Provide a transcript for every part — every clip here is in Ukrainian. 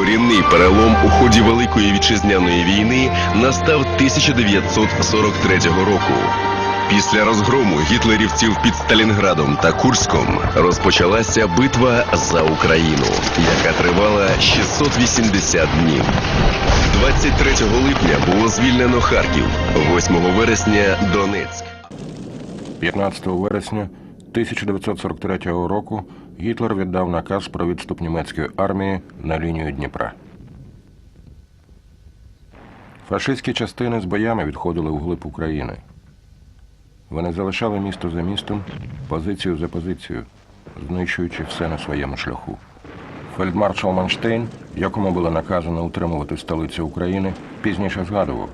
Корінний перелом у ході Великої вітчизняної війни настав 1943 року. Після розгрому гітлерівців під Сталінградом та Курськом розпочалася битва за Україну, яка тривала 680 днів. 23 липня було звільнено Харків, 8 вересня Донецьк. 15 вересня 1943 року Гітлер віддав наказ про відступ німецької армії на лінію Дніпра. Фашистські частини з боями відходили вглиб України. Вони залишали місто за містом, позицію за позицією, знищуючи все на своєму шляху. Фельдмаршал Манштейн, якому було наказано утримувати столицю України, пізніше згадував,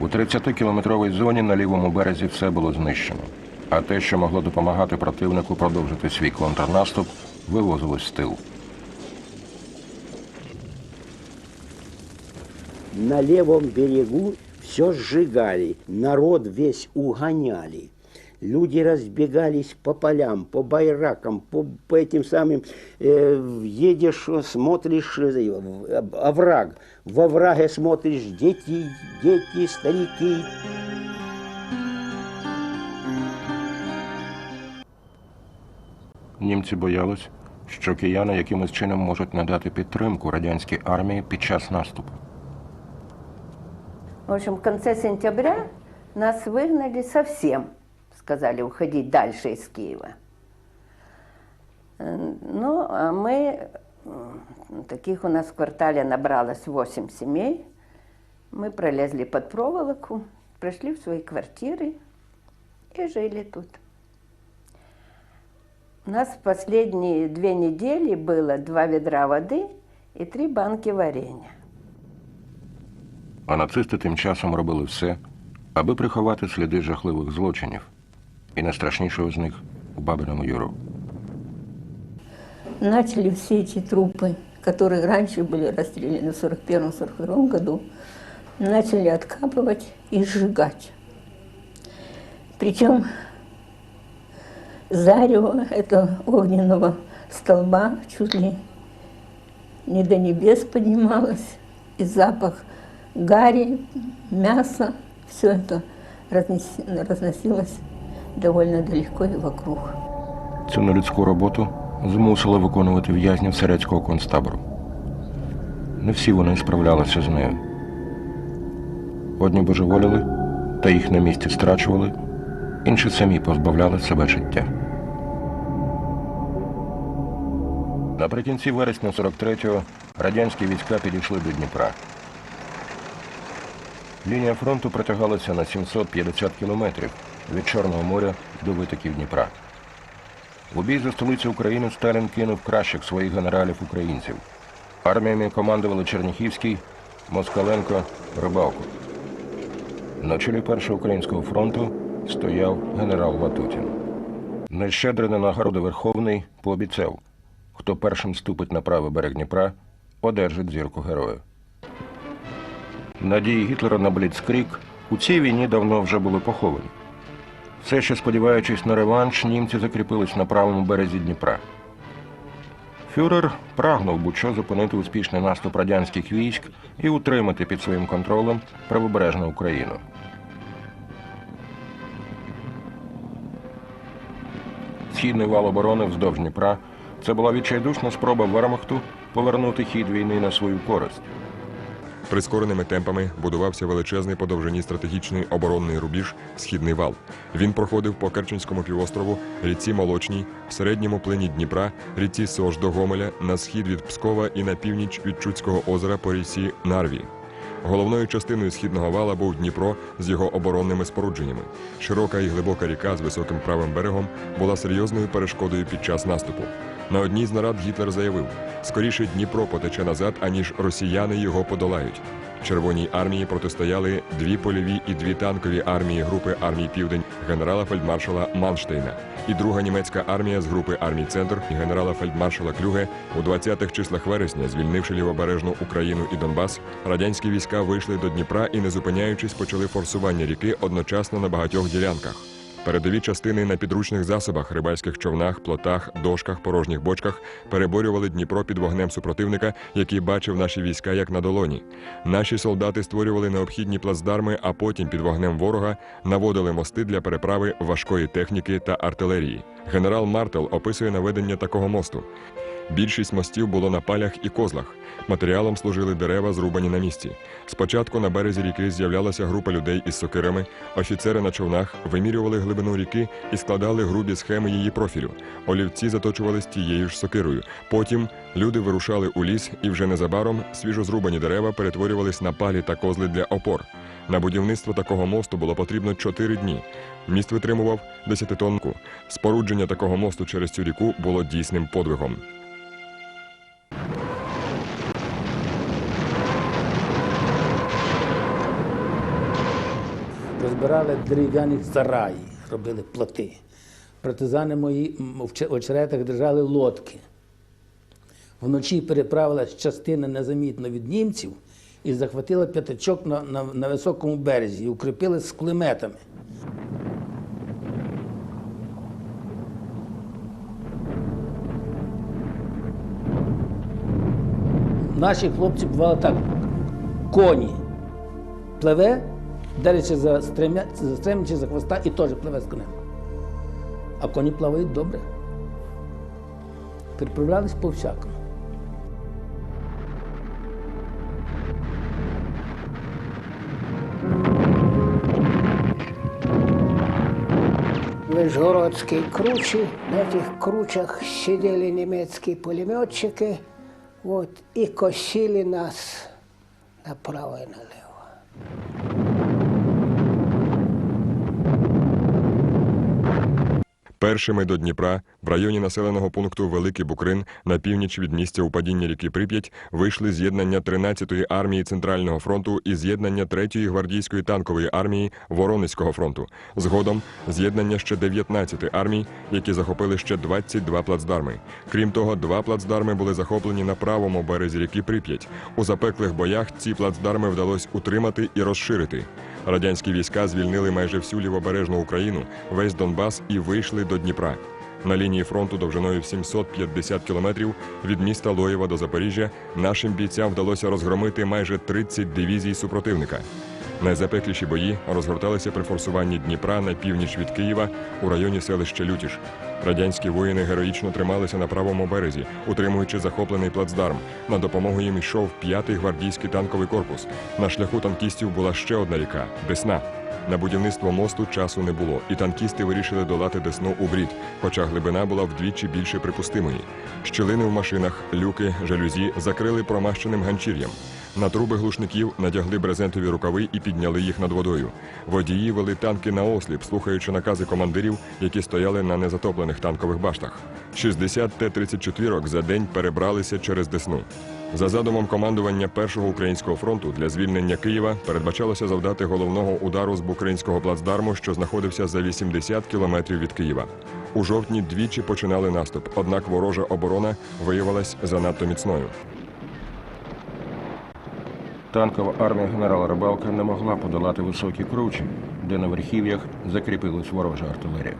у 30-кілометровій зоні на лівому березі все було знищено, а те, що могло допомагати противнику продовжити свій контрнаступ, вивозилось з тилу. на левом берегу все сжигали, народ весь угоняли. Люди разбегались по полям, по байракам, по, по этим самым, э, едешь, смотришь, э, в- овраг, в овраге смотришь, дети, дети, старики. Німці боялись, що кияни якимось чином можуть надати підтримку радянській армії під час наступу. В общем, в конце сентября нас выгнали совсем. Сказали уходить дальше из Киева. Э, Ну, а мы, м, таких у нас в квартале набралось 8 семей. Мы пролезли под проволоку, пришли в свои квартиры и жили тут. У нас в последние две недели было два ведра воды и три банки варенья. А нацисти тим часом робили все, аби приховати сліди жахливих злочинів, і найстрашнішого з них у Бабиному Юру. начали все эти трупы, которые раньше были расстреляны в 1941-1942 году, начали откапывать и сжигать. Причем зарево этого огненного столба чуть ли не до небес поднималось, и запах гари, мяса, все это разносилось довольно далеко и вокруг. Цю нелюдську роботу змусили виконувати в'язнів середського концтабору. Не всі вони справлялися з нею. Одні божеволіли, та їх на місці страчували, інші самі позбавляли себе життя. Наприкінці вересня 43-го радянські війська підійшли до Дніпра. Лінія фронту протягалася на 750 кілометрів від Чорного моря до витоків Дніпра. У бій за столицю України Сталін кинув кращих своїх генералів українців. Арміями командували Черніхівський, Москаленко, Рибалко. На чолі Першого українського фронту стояв генерал Ватутін. Нещедрий на нагороди Верховний пообіцяв, хто першим ступить на правий берег Дніпра, одержить зірку героя. Надії Гітлера на Бліцкрік у цій війні давно вже були поховані. Все ще сподіваючись на реванш, німці закріпились на правому березі Дніпра. Фюрер прагнув будь-що зупинити успішний наступ радянських військ і утримати під своїм контролем правобережну Україну. Східний вал оборони вздовж Дніпра це була відчайдушна спроба Вермахту повернути хід війни на свою користь. Прискореними темпами будувався величезний по стратегічний оборонний рубіж Східний вал. Він проходив по Керченському півострову, ріці Молочній, в середньому плині Дніпра, ріці Сож до Гомеля, на схід від Пскова і на північ від Чудського озера по ріці Нарві. Головною частиною східного вала був Дніпро з його оборонними спорудженнями. Широка і глибока ріка з високим правим берегом була серйозною перешкодою під час наступу. На одній з нарад Гітлер заявив: скоріше Дніпро потече назад, аніж росіяни його подолають. Червоній армії протистояли дві польові і дві танкові армії групи армій Південь генерала фельдмаршала Манштейна і друга німецька армія з групи армій Центр і генерала фельдмаршала Клюге у 20-х числах вересня, звільнивши лівобережну Україну і Донбас, радянські війська вийшли до Дніпра і, не зупиняючись, почали форсування ріки одночасно на багатьох ділянках. Передові частини на підручних засобах, рибальських човнах, плотах, дошках, порожніх бочках переборювали Дніпро під вогнем супротивника, який бачив наші війська як на долоні. Наші солдати створювали необхідні плацдарми, а потім під вогнем ворога наводили мости для переправи важкої техніки та артилерії. Генерал Мартел описує наведення такого мосту. Більшість мостів було на палях і козлах. Матеріалом служили дерева, зрубані на місці. Спочатку на березі ріки з'являлася група людей із сокирами. Офіцери на човнах вимірювали глибину ріки і складали грубі схеми її профілю. Олівці заточувались тією ж сокирою. Потім люди вирушали у ліс, і вже незабаром свіжозрубані дерева перетворювались на палі та козли для опор. На будівництво такого мосту було потрібно 4 дні. Міст витримував 10-тонку. Спорудження такого мосту через цю ріку було дійсним подвигом. Розбирали дерев'яні сараї, робили плоти. Партизани мої в очеретах держали лодки. Вночі переправилась частина незамітно від німців і захватила п'ятачок на, на, на високому березі і укріпили з кулеметами. Наші хлопці бували так: коні пливе, держиться за стрем'я, за стрем'я чи за хвоста і теж пливе з конем. А коні плавають добре. Переправлялись по всякому. В Вишгородской круче, на этих кручах сидели немецкие пулеметчики, вот, и косили нас направо и налево. Першими до Дніпра в районі населеного пункту Великий Букрин на північ від місця упадіння ріки Прип'ять вийшли з'єднання 13-ї армії Центрального фронту і з'єднання 3-ї гвардійської танкової армії Воронезького фронту. Згодом з'єднання ще 19 армій, які захопили ще 22 плацдарми. Крім того, два плацдарми були захоплені на правому березі ріки Прип'ять. У запеклих боях ці плацдарми вдалося утримати і розширити. Радянські війська звільнили майже всю лівобережну Україну, весь Донбас і вийшли до Дніпра. На лінії фронту довжиною 750 кілометрів від міста Лоєва до Запоріжжя нашим бійцям вдалося розгромити майже 30 дивізій супротивника. Найзапекліші бої розгорталися при форсуванні Дніпра на північ від Києва у районі селища Лютіш. Радянські воїни героїчно трималися на правому березі, утримуючи захоплений плацдарм. На допомогу їм йшов п'ятий гвардійський танковий корпус. На шляху танкістів була ще одна ріка Десна. На будівництво мосту часу не було, і танкісти вирішили долати Десну у брід, хоча глибина була вдвічі більше припустимої. Щілини в машинах, люки, жалюзі закрили промащеним ганчір'ям. На труби глушників надягли брезентові рукави і підняли їх над водою. Водії вели танки на осліп, слухаючи накази командирів, які стояли на незатоплених танкових баштах. 60 Т-34 за день перебралися через Десну. За задумом командування Першого українського фронту для звільнення Києва передбачалося завдати головного удару з Букринського плацдарму, що знаходився за 80 кілометрів від Києва. У жовтні двічі починали наступ, однак ворожа оборона виявилась занадто міцною. Танкова армія генерала Рибалка не могла подолати високі кручі, де на верхів'ях закріпилась ворожа артилерія.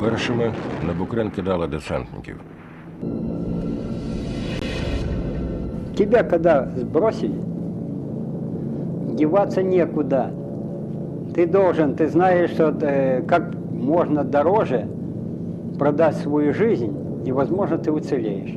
Першими на Букрин кидали десантників. Тебя когда сбросили, деваться некуда. Ты должен, ты знаешь, что э, как можно дороже продать свою жизнь, и, возможно, ты уцелеешь.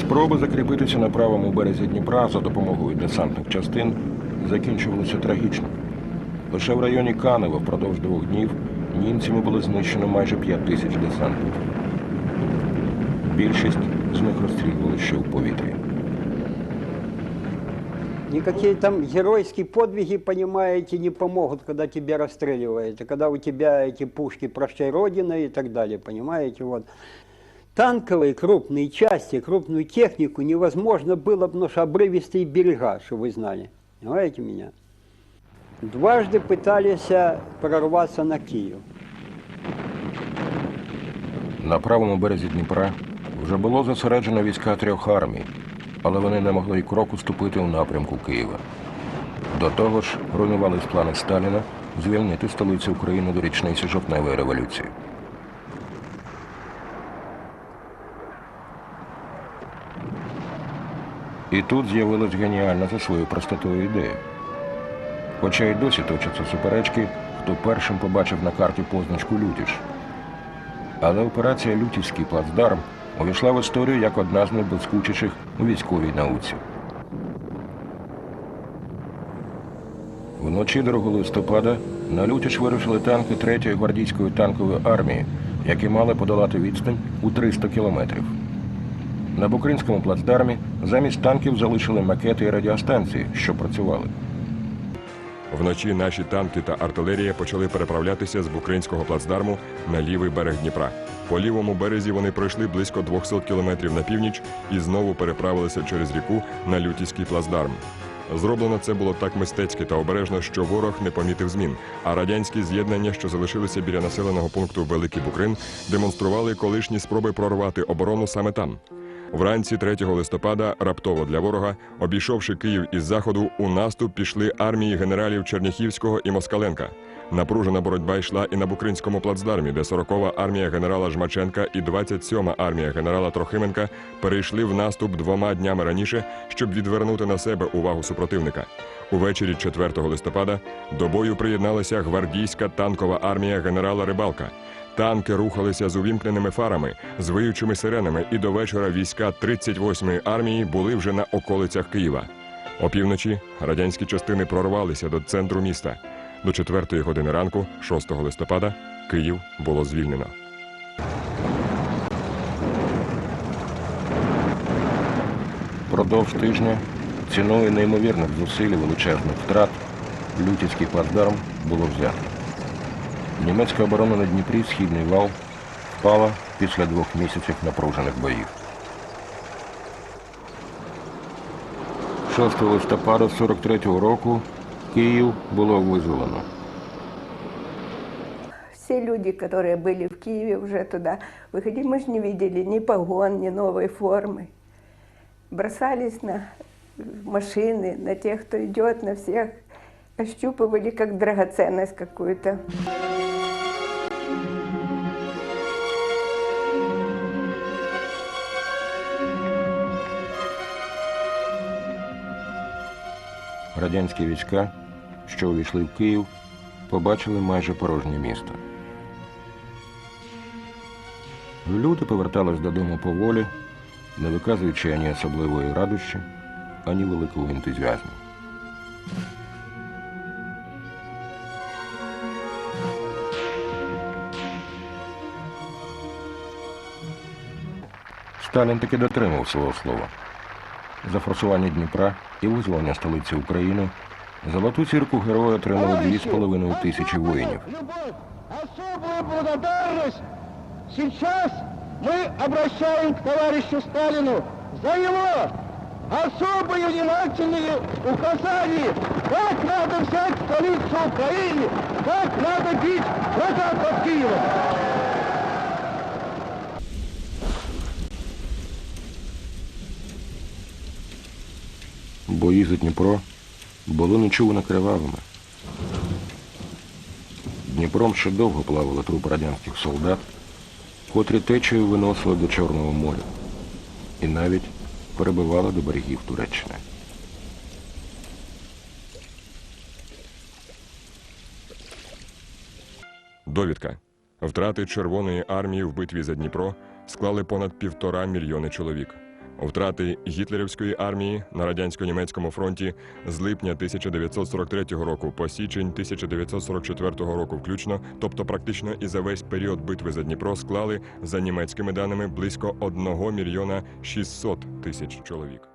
Спроби закріпитися на правому березі Дніпра за допомогою десантних частин закінчувалися трагічно. Лише в районі Канева впродовж двох днів німцями було знищено майже 5 тисяч десантів. Більшість з них розстрілювали ще в повітрі. Никакие там геройские подвиги, понимаете, не помогут, когда тебя расстреливают, когда у тебя эти пушки «Прощай, Родина» и так далее, понимаете, вот Танковые крупные части, крупную технику невозможно было, потому что обрывистые берега, что вы знали. Понимаете меня? Дважды пытались а, прорваться на Киев. На правому березі Дніпра вже було зосереджено війська трьох армій, але вони не могли й кроку ступити у напрямку Києва. До того ж, руйнувались плани Сталіна звільнити столицю України до річниці жовтневої революції. І тут з'явилась геніальна за своєю простотою ідея. Хоча й досі точаться суперечки, хто першим побачив на карті позначку Лютіш. Але операція Лютівський плацдарм увійшла в історію як одна з найблискучіших у військовій науці. Вночі 2 листопада на Лютіш вирушили танки 3-ї гвардійської танкової армії, які мали подолати відстань у 300 кілометрів. На Букринському плацдармі замість танків залишили макети і радіостанції, що працювали. Вночі наші танки та артилерія почали переправлятися з Букринського плацдарму на лівий берег Дніпра. По лівому березі вони пройшли близько 200 кілометрів на північ і знову переправилися через ріку на Лютівський плацдарм. Зроблено це було так мистецьки та обережно, що ворог не помітив змін. А радянські з'єднання, що залишилися біля населеного пункту Великий Букрин, демонстрували колишні спроби прорвати оборону саме там. Вранці 3 листопада, раптово для ворога, обійшовши Київ із заходу, у наступ пішли армії генералів Черніхівського і Москаленка. Напружена боротьба йшла і на Букринському плацдармі, де 40-ва армія генерала Жмаченка і 27-ма армія генерала Трохименка перейшли в наступ двома днями раніше, щоб відвернути на себе увагу супротивника. Увечері 4 листопада до бою приєдналася гвардійська танкова армія генерала Рибалка. Танки рухалися з увімкненими фарами, з виючими сиренами, і до вечора війська 38-ї армії були вже на околицях Києва. Опівночі радянські частини прорвалися до центру міста. До 4 години ранку, 6 листопада, Київ було звільнено. Продовж тижня ціною неймовірних зусиль величезних втрат Лютівський плацдарм було взято. Німецька оборона на Дніпрі Східний вал впала після двох місяців напружених боїв. 6 листопада 43-го року Київ було визволено. Все люди, которые были в Киеве уже туда выходили, мы же не видели ни погон, ни новой формы. Бросались на машины, на тех, кто идет, на всех. Ощупывали как драгоценность какую-то. Радянські війська, що увійшли в Київ, побачили майже порожнє місто. Люди повертались додому поволі, не виказуючи ані особливої радощі, ані великого ентузіазму. Сталін таки дотримав свого слова За форсування Дніпра і визволення столиці України золоту зірку героя отримали дві з половиною тисячі воїнів. Любовь, особую благодарность сейчас мы обращаем к товарищу Сталину за его особые внимательные указания, как надо взять столицу Украины, как надо бить врага под Киевом. За Дніпро були нечувано кривавими. Дніпром ще довго плавали трупи радянських солдат, котрі течею виносили до Чорного моря і навіть перебивали до берегів Туреччини. Довідка. Втрати Червоної армії в битві за Дніпро склали понад півтора мільйони чоловік. Втрати гітлерівської армії на радянсько-німецькому фронті з липня 1943 року по січень 1944 року включно, тобто практично і за весь період битви за Дніпро склали за німецькими даними близько 1 мільйона 600 тисяч чоловік.